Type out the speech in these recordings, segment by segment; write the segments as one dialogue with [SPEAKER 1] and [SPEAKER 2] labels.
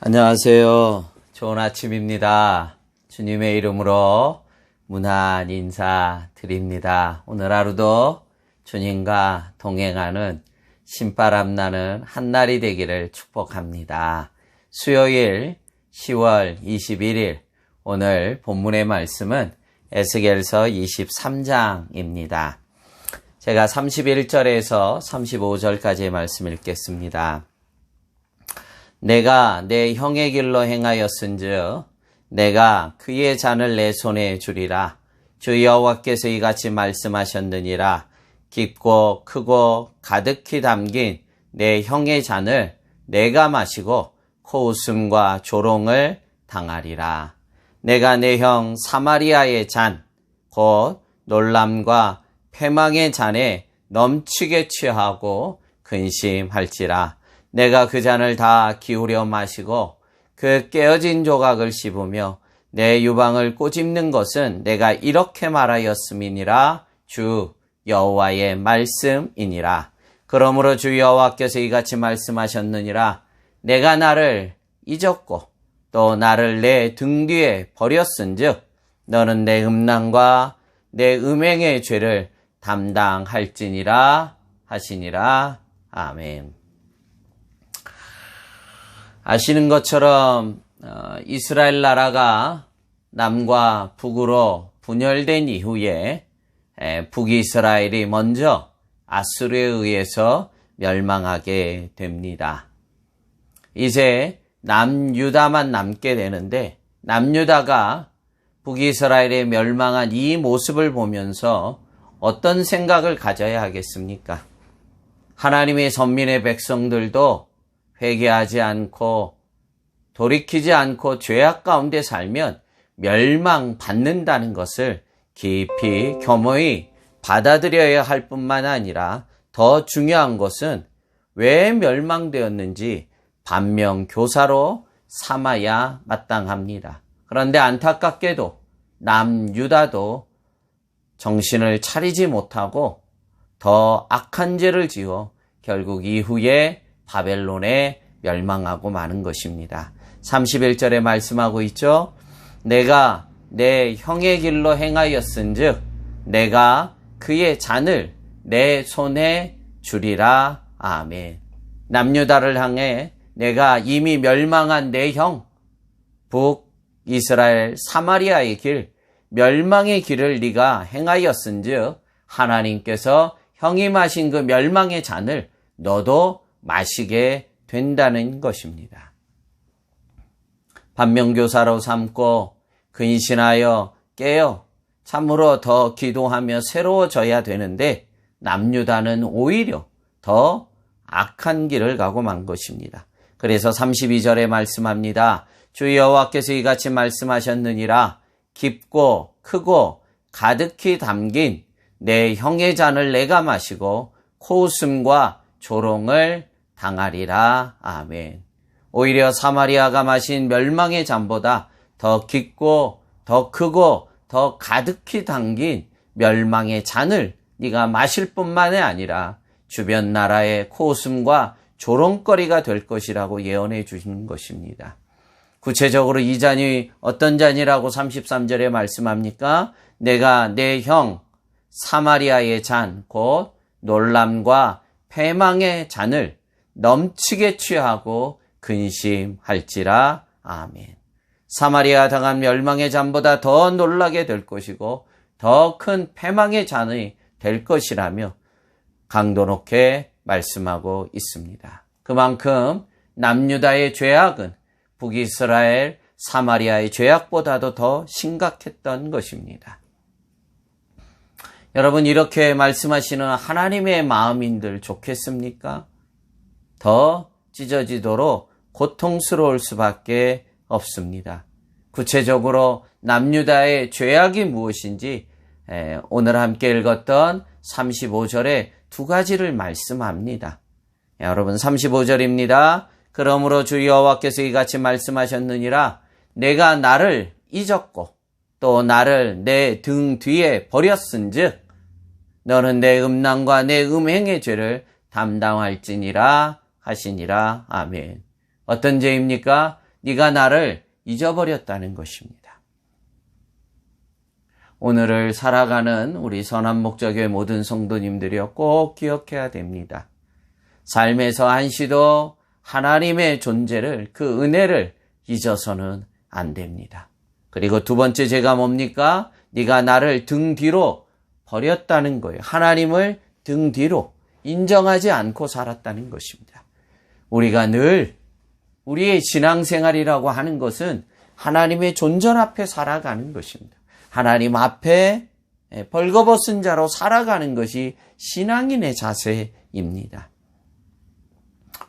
[SPEAKER 1] 안녕하세요. 좋은 아침입니다. 주님의 이름으로 문안 인사 드립니다. 오늘 하루도 주님과 동행하는 신바람 나는 한날이 되기를 축복합니다. 수요일 10월 21일 오늘 본문의 말씀은 에스겔서 23장입니다. 제가 31절에서 35절까지의 말씀 읽겠습니다. 내가 내 형의 길로 행하였은즉 내가 그의 잔을 내 손에 주리라. 주 여호와께서 이같이 말씀하셨느니라. 깊고 크고 가득히 담긴 내 형의 잔을 내가 마시고 코웃음과 조롱을 당하리라. 내가 내 형 사마리아의 잔 곧 놀람과 패망의 잔에 넘치게 취하고 근심할지라 내가 그 잔을 다 기울여 마시고 그 깨어진 조각을 씹으며 내 유방을 꼬집는 것은 내가 이렇게 말하였음이니라 주 여호와의 말씀이니라. 그러므로 주 여호와께서 이같이 말씀하셨느니라. 내가 나를 잊었고 또 나를 내 등 뒤에 버렸은즉 너는 내 음란과 내 음행의 죄를 담당할지니라 하시니라. 아멘. 아시는 것처럼 어, 이스라엘 나라가 남과 북으로 분열된 이후에 북이스라엘이 먼저 아수르에 의해서 멸망하게 됩니다. 이제 남유다만 남게 되는데 남유다가 북이스라엘의 멸망한 이 모습을 보면서 어떤 생각을 가져야 하겠습니까? 하나님의 선민의 백성들도 회개하지 않고 돌이키지 않고 죄악 가운데 살면 멸망받는다는 것을 깊이 겸허히 받아들여야 할 뿐만 아니라 더 중요한 것은 왜 멸망되었는지 반면 교사로 삼아야 마땅합니다. 그런데 안타깝게도 남유다도 정신을 차리지 못하고 더 악한 죄를 지어 결국 이후에 바벨론에 멸망하고 마는 것입니다. 31절에 말씀하고 있죠. 내가 내 형의 길로 행하였은즉 내가 그의 잔을 내 손에 주리라. 아멘. 남유다를 향해 내가 이미 멸망한 내 형, 북 이스라엘 사마리아의 길, 멸망의 길을 네가 행하였은즉 하나님께서 형이 마신 그 멸망의 잔을 너도 마시게 된다는 것입니다. 반면교사로 삼고 근신하여 깨어 참으로 더 기도하며 새로워져야 되는데 남유다는 오히려 더 악한 길을 가고 만 것입니다. 그래서 32절에 말씀합니다. 주 여호와께서 이같이 말씀하셨느니라 깊고 크고 가득히 담긴 내 형의 잔을 내가 마시고 코웃음과 조롱을 당하리라. 아멘. 오히려 사마리아가 마신 멸망의 잠보다 더 깊고 더 크고 더 가득히 담긴 멸망의 잔을 네가 마실 뿐만이 아니라 주변 나라의 코웃음과 조롱거리가 될 것이라고 예언해 주신 것입니다. 구체적으로 이 잔이 어떤 잔이라고 33절에 말씀합니까? 내가 내 형 사마리아의 잔, 곧 놀람과 패망의 잔을 넘치게 취하고 근심할지라. 아멘. 사마리아 당한 멸망의 잔보다 더 놀라게 될 것이고 더 큰 패망의 잔이 될 것이라며 강도 높게 말씀하고 있습니다. 그만큼 남유다의 죄악은 북이스라엘 사마리아의 죄악보다도 더 심각했던 것입니다. 여러분 이렇게 말씀하시는 하나님의 마음인들 좋겠습니까? 더 찢어지도록 고통스러울 수밖에 없습니다. 구체적으로 남유다의 죄악이 무엇인지 오늘 함께 읽었던 35절에 두 가지를 말씀합니다. 여러분 35절입니다. 그러므로 주 여호와께서 이같이 말씀하셨느니라 내가 나를 잊었고 또 나를 내 등 뒤에 버렸은즉 너는 내 음란과 내 음행의 죄를 담당할지니라 하시니라. 아멘. 어떤 죄입니까? 네가 나를 잊어버렸다는 것입니다. 오늘을 살아가는 우리 선한 목적의 모든 성도님들이여 꼭 기억해야 됩니다. 삶에서 한시도 하나님의 존재를 그 은혜를 잊어서는 안 됩니다. 그리고 두 번째 제가 뭡니까? 네가 나를 등 뒤로 버렸다는 거예요. 하나님을 등 뒤로 인정하지 않고 살았다는 것입니다. 우리가 늘 우리의 신앙생활이라고 하는 것은 하나님의 존전 앞에 살아가는 것입니다. 하나님 앞에 벌거벗은 자로 살아가는 것이 신앙인의 자세입니다.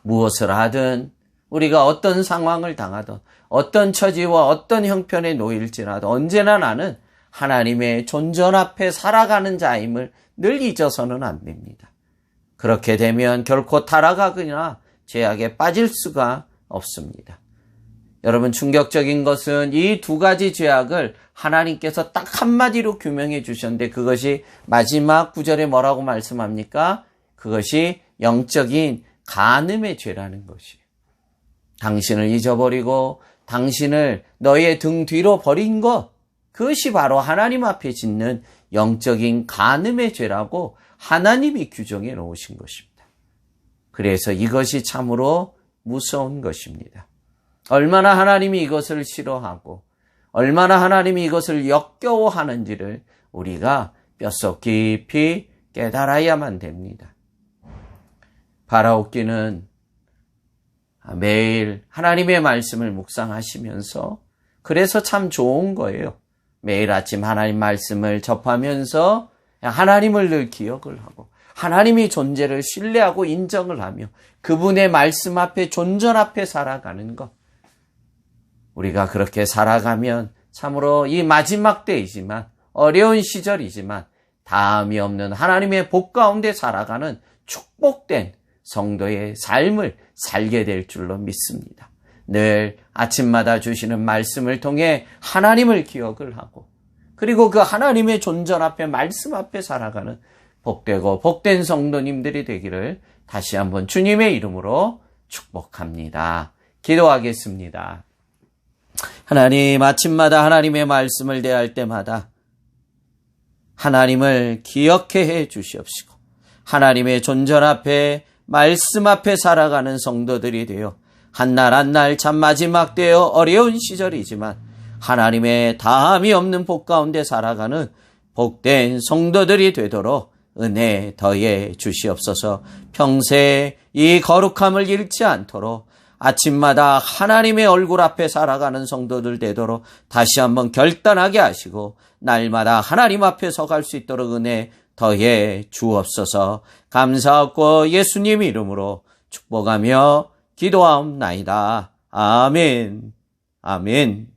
[SPEAKER 1] 무엇을 하든 우리가 어떤 상황을 당하든 어떤 처지와 어떤 형편에 놓일지라도 언제나 나는 하나님의 존전 앞에 살아가는 자임을 늘 잊어서는 안 됩니다. 그렇게 되면 결코 타락하거나 죄악에 빠질 수가 없습니다. 여러분 충격적인 것은 이 두 가지 죄악을 하나님께서 딱 한마디로 규명해 주셨는데 그것이 마지막 구절에 뭐라고 말씀합니까? 그것이 영적인 간음의 죄라는 것이에요. 당신을 잊어버리고 당신을 너의 등 뒤로 버린 것, 그것이 바로 하나님 앞에 짓는 영적인 간음의 죄라고 하나님이 규정해 놓으신 것입니다. 그래서 이것이 참으로 무서운 것입니다. 얼마나 하나님이 이것을 싫어하고 얼마나 하나님이 이것을 역겨워하는지를 우리가 뼛속 깊이 깨달아야만 됩니다. 바라옵기는 매일 하나님의 말씀을 묵상하시면서 그래서 참 좋은 거예요. 매일 아침 하나님 말씀을 접하면서 하나님을 늘 기억을 하고 하나님이 존재를 신뢰하고 인정을 하며 그분의 말씀 앞에 존전 앞에 살아가는 것. 우리가 그렇게 살아가면 참으로 이 마지막 때이지만 어려운 시절이지만 다음이 없는 하나님의 복 가운데 살아가는 축복된 성도의 삶을 살게 될 줄로 믿습니다. 늘 아침마다 주시는 말씀을 통해 하나님을 기억을 하고 그리고 그 하나님의 존전 앞에 말씀 앞에 살아가는 복되고 복된 성도님들이 되기를 다시 한번 주님의 이름으로 축복합니다. 기도하겠습니다. 하나님 아침마다 하나님의 말씀을 대할 때마다 하나님을 기억해 해 주시옵시고 하나님의 존전 앞에 말씀 앞에 살아가는 성도들이 되어 한날 한날 참 마지막 되어 어려운 시절이지만 하나님의 다함이 없는 복 가운데 살아가는 복된 성도들이 되도록 은혜 더해 주시옵소서 평생 이 거룩함을 잃지 않도록 아침마다 하나님의 얼굴 앞에 살아가는 성도들 되도록 다시 한번 결단하게 하시고 날마다 하나님 앞에 서갈 수 있도록 은혜 더해 주옵소서 감사하고 예수님 이름으로 축복하며 기도하옵나이다. 아멘. 아멘.